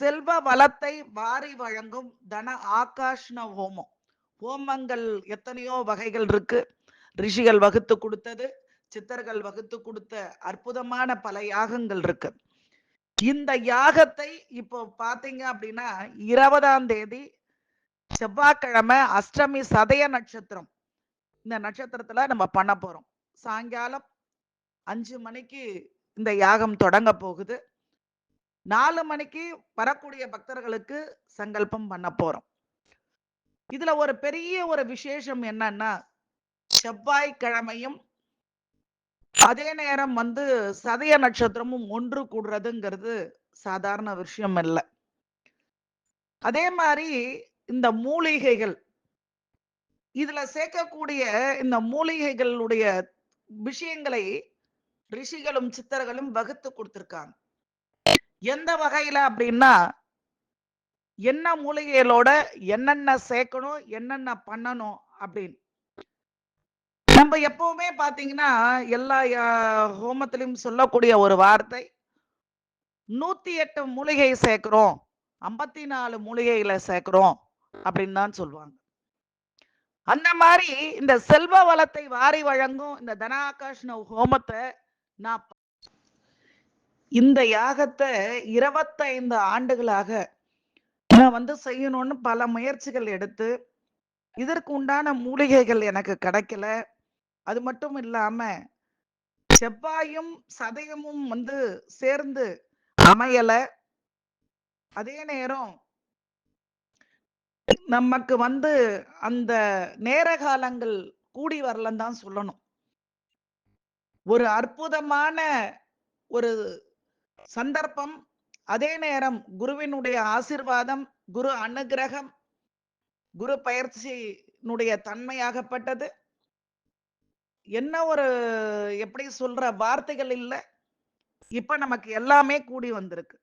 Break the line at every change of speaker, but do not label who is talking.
செல்வ வளத்தை வாரி வழங்கும் தன ஆகாஷ்ண ஹோமம். ஹோமங்கள் எத்தனையோ வகைகள் இருக்கு. ரிஷிகள் வகுத்து கொடுத்தது சித்தர்கள் வகுத்து கொடுத்த அற்புதமான பல யாகங்கள் இருக்கு. இந்த யாகத்தை இப்போ பாத்தீங்க அப்படின்னா இருபதாம் தேதி செவ்வாய்க்கிழமை அஷ்டமி சதய நட்சத்திரம். இந்த நட்சத்திரத்துல நம்ம பண்ண போறோம். சாயங்காலம் அஞ்சு மணிக்கு இந்த யாகம் தொடங்க போகுது. நாலு மணிக்கு வரக்கூடிய பக்தர்களுக்கு சங்கல்பம் பண்ண போறோம். இதுல ஒரு பெரிய ஒரு விசேஷம் என்னன்னா செவ்வாய்க்கிழமையும் அதே நேரம் வந்து சதய நட்சத்திரமும் ஒன்று கூடுறதுங்கிறது சாதாரண விஷயம் இல்லை. அதே மாதிரி இந்த மூலிகைகள் இதுல சேர்க்கக்கூடிய இந்த மூலிகைகளுடைய விஷயங்களை ரிஷிகளும் சித்தர்களும் வகுத்து கொடுத்திருக்காங்க. எந்த வகையில அப்படின்னா என்ன மூலிகைகளோட என்னென்ன சேர்க்கணும் என்னென்ன பண்ணணும் அப்படின்னு. நம்ம எப்பவுமே பாத்தீங்கன்னா எல்லா ஹோமத்திலையும் ஹோமத்திலும் சொல்லக்கூடிய ஒரு வார்த்தை நூத்தி எட்டு மூலிகை சேர்க்கிறோம் ஐம்பத்தி நாலு மூலிகைகளை சேர்க்கிறோம் அப்படின்னு தான் சொல்லுவாங்க. அந்த மாதிரி இந்த செல்வ வளத்தை வாரி வழங்கும் இந்த தனாகாஷ்ண ஹோமத்தை நான் இந்த யாகத்தை இருபத்தைந்து ஆண்டுகளாக நான் வந்து செய்யணும்னு பல முயற்சிகள் எடுத்து இதற்கு உண்டான மூலிகைகள் எனக்கு கிடைக்கல. அது மட்டும் இல்லாம செவ்வாயும் சதயமும் வந்து சேர்ந்து அமையல. அதே நேரம் நமக்கு வந்து அந்த நேர காலங்கள் கூடி வரலன்னு தான் சொல்லணும். ஒரு அற்புதமான ஒரு சந்தர்ப்பம் அதே நேரம் குருவினுடைய ஆசிர்வாதம் குரு அனுகிரகம் குரு பயிற்சியினுடைய தன்மையாகப்பட்டது. என்ன ஒரு எப்படி சொல்ற வார்த்தைகள் இல்ல. இப்ப நமக்கு எல்லாமே கூடி வந்திருக்கு.